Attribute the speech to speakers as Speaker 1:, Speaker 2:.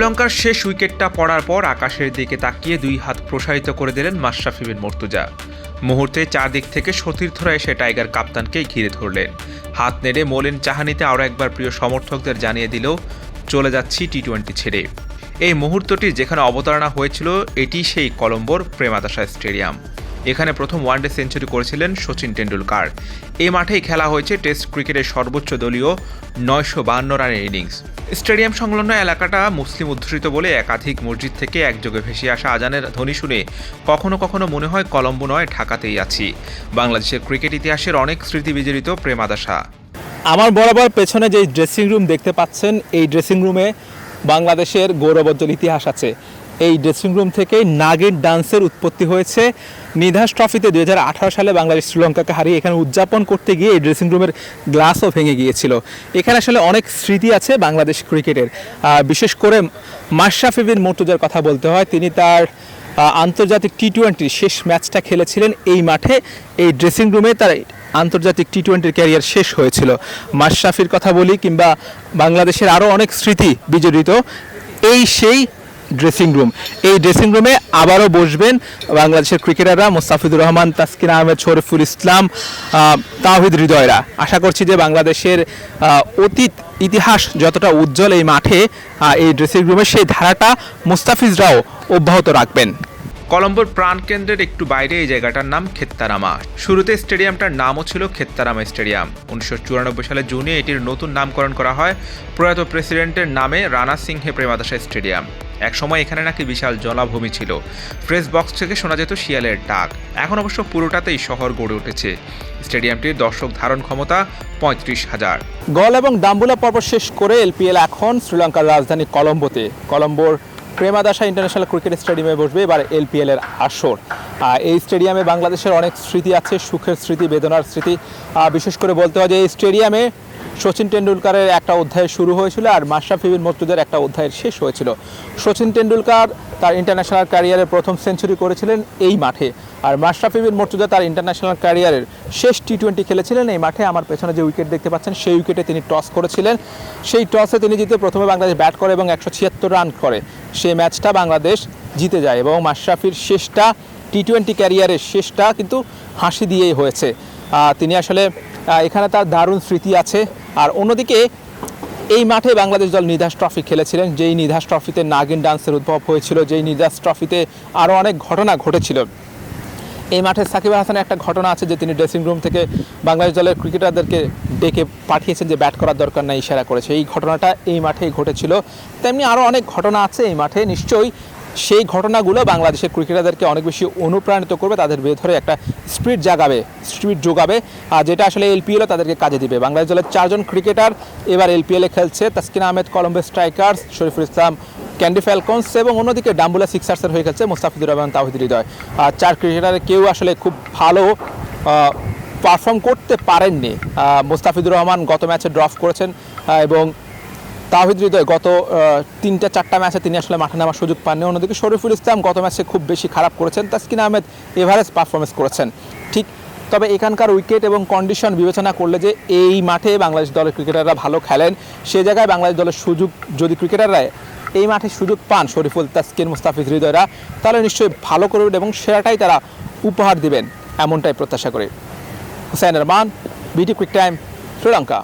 Speaker 1: শ্রীলঙ্কার শেষ উইকেটটা পড়ার পর আকাশের দিকে তাকিয়ে দুই হাত প্রসারিত করে দিলেন মাশরাফি বিন মর্তুজা। মুহূর্তে চারদিক থেকে সতীর্থরা এসে টাইগার কাপ্তানকে ঘিরে ধরলেন। হাত নেড়ে মোলেন চাহানিতে আরও একবার প্রিয় সমর্থকদের জানিয়ে দিল, চলে যাচ্ছি টি টোয়েন্টি ছেড়ে। এই মুহূর্তটি যেখানে অবতারণা হয়েছিল, এটি সেই কলম্বোর প্রেমাদাসা স্টেডিয়াম। এখানে প্রথম ওয়ানডে সেঞ্চুরি করেছিলেন সচিন টেন্ডুলকার এই মাঠেই খেলা হয়েছে টেস্ট ক্রিকেটের সর্বোচ্চ দলীয় নয়শো বাহান্ন রানের ইনিংস। স্টেডিয়াম সংলগ্ন এলাকাটা মুসলিম অধ্যুষিত বলে একাধিক মসজিদ থেকে একযোগে ভেসে আসা আজানের ধ্বনি শুনে কখনো কখনো মনে হয় কলম্বো নয়, ঢাকাতেই আছি। বাংলাদেশের ক্রিকেট ইতিহাসের অনেক স্মৃতি বিজড়িত প্রেমাদাসা
Speaker 2: আমার বরাবর পেছনে যে ড্রেসিং রুম দেখতে পাচ্ছেন, এই ড্রেসিং রুমে বাংলাদেশের গৌরবোজ্জ্বল ইতিহাস আছে। এই ড্রেসিং রুম থেকেই নাগিন ডান্সের উৎপত্তি হয়েছে। নিধাস ট্রফিতে দু হাজার আঠারো সালে বাংলাদেশ শ্রীলঙ্কাকে হারিয়ে এখানে উদযাপন করতে গিয়ে এই ড্রেসিং রুমের গ্লাসও ভেঙে গিয়েছিল। এখানে আসলে অনেক স্মৃতি আছে বাংলাদেশ ক্রিকেটের। বিশেষ করে মাশরাফি বিন মর্তুজার কথা বলতে হয়, তিনি তার আন্তর্জাতিক টি টোয়েন্টির শেষ ম্যাচটা খেলেছিলেন এই মাঠে। এই ড্রেসিং রুমে তার আন্তর্জাতিক টি টোয়েন্টির ক্যারিয়ার শেষ হয়েছিল। মাশরাফির কথা বলি কিংবা বাংলাদেশের আরও অনেক স্মৃতি বিজড়িত। এই সেই ড্রেসিং রুম এই ড্রেসিং রুমে আবারও বসবেন বাংলাদেশের ক্রিকেটাররা মোস্তাফিজুর রহমান, তাসকিন আহমেদ, শরীফুল ইসলাম তাহিদ হৃদয়রা। আশা করছি যে বাংলাদেশের অতীত ইতিহাস যতটা উজ্জ্বল এই মাঠে এই ড্রেসিং রুমের সেই ধারাটা মুস্তাফিজরাও অব্যাহত রাখবেন।
Speaker 1: কলম্বোর প্রাণকেন্দ্রের একটু বাইরে এই জায়গাটার নাম খেত্তারামা। শুরুতে স্টেডিয়ামটার নামও ছিল খেত্তারামা স্টেডিয়াম। উনিশশো চুরানব্বই সালে জুনে এটির নতুন নামকরণ করা হয় প্রয়াত প্রেসিডেন্টের নামে রানা সিংহে প্রেমাদাসা স্টেডিয়াম। একসময় এখানে নাকি বিশাল জলাভূমি ছিল। প্রেস বক্স থেকে শোনা যেত শিয়ালের ডাক। এখন অবশ্য পুরোটাতেই শহর গড়ে উঠেছে। স্টেডিয়ামটির দর্শক ধারণ ক্ষমতা পঁয়ত্রিশ হাজার।
Speaker 2: গল এবং ডাম্বুলা পর্ব শেষ করে এলপিএল এখন শ্রীলঙ্কার রাজধানী কলম্বোতে। কলম্বোর প্রেমাদাসা ইন্টারন্যাশনাল ক্রিকেট স্টেডিয়ামে বসবে এবার এলপিএল এর আসর। এই স্টেডিয়ামে বাংলাদেশের অনেক স্মৃতি আছে, সুখের স্মৃতি, বেদনার স্মৃতি। বিশেষ করে বলতে হয় যে এই স্টেডিয়ামে সচিন টেন্ডুলকারের একটা অধ্যায় শুরু হয়েছিল আর মাশরাফি বিন মর্তুদের একটা অধ্যায়ের শেষ হয়েছিল। সচিন টেন্ডুলকার তার ইন্টারন্যাশনাল ক্যারিয়ারের প্রথম সেঞ্চুরি করেছিলেন এই মাঠে আর মাশরাফি বিন মর্তুজা তার ইন্টারন্যাশনাল ক্যারিয়ারের শেষ টি টোয়েন্টি খেলেছিলেন এই মাঠে। আমার পেছনে যে উইকেট দেখতে পাচ্ছেন, সেই উইকেটে তিনি টস করেছিলেন। সেই টসে তিনি জিতে প্রথমে বাংলাদেশ ব্যাট করে এবং একশো ছিয়াত্তর রান করে। সেই ম্যাচটা বাংলাদেশ জিতে যায় এবং মাশরাফির শেষটা টি টোয়েন্টি ক্যারিয়ারের শেষটা কিন্তু হাসি দিয়েই হয়েছে। তিনি আসলে এখানে তার দারুণ স্মৃতি আছে। আর অন্যদিকে, এই মাঠে বাংলাদেশ দল নিধাস ট্রফি খেলেছিলেন, যেই নিধাস ট্রফিতে নাগিন ডান্সের উদ্ভব হয়েছিল, যেই নিধাস ট্রফিতে আরও অনেক ঘটনা ঘটেছিল। এই মাঠে সাকিব হাসানের একটা ঘটনা আছে যে তিনি ড্রেসিং রুম থেকে বাংলাদেশ দলের ক্রিকেটারদেরকে ডেকে পাঠিয়েছেন যে ব্যাট করার দরকার নাই, ইশারা করেছে। এই ঘটনাটা এই মাঠেই ঘটেছিল। তেমনি আরও অনেক ঘটনা আছে এই মাঠে। নিশ্চয়ই সেই ঘটনাগুলো বাংলাদেশের ক্রিকেটারদেরকে অনেক বেশি অনুপ্রাণিত করবে তাদের ভেতরে একটা স্পিড জাগাবে স্পিড যোগাবে আর যেটা আসলে এলপিএলও তাদেরকে কাজে দিবে। বাংলাদেশ দলের চারজন ক্রিকেটার এবার এলপিএলে খেলছে তাসকিন আহমেদ কলম্বো স্ট্রাইকার্স শরীফুল ইসলাম ক্যান্ডি ফ্যালকনস এবং অন্যদিকে ডাম্বুলা সিক্সার্সের হয়ে গেছে মুস্তাফিজুর রহমান তাহিদ হৃদয়। আর চার ক্রিকেটারের কেউ আসলে খুব ভালো পারফর্ম করতে পারেননি। আহ, মুস্তাফিজুর রহমান গত ম্যাচে ড্রপ করেছেন এবং তাহিদ হৃদয় গত তিনটা, চারটা ম্যাচে তিনি আসলে মাঠে নামার সুযোগ পাননি। অন্যদিকে শরীফুল ইসলাম গত ম্যাচে খুব বেশি খারাপ করেছেন। তাসকিন আহমেদ এভারেজ পারফরমেন্স করেছেন। ঠিক, তবে এখানকার উইকেট এবং কন্ডিশন বিবেচনা করলে যে এই মাঠে বাংলাদেশ দলের ক্রিকেটাররা ভালো খেলেন, সে জায়গায় বাংলাদেশ দলের সুযোগ যদি ক্রিকেটাররা এই মাঠে সুযোগ পান শরীফুল, তাসকিন, মুস্তাফিজ হৃদয়রা, তাহলে নিশ্চয়ই ভালো করবেন এবং সেরাটাই তারা উপহার দিবেন, এমনটাই প্রত্যাশা করি। হুসাইন রহমান বিটি কুইক টাইম, শ্রীলঙ্কা।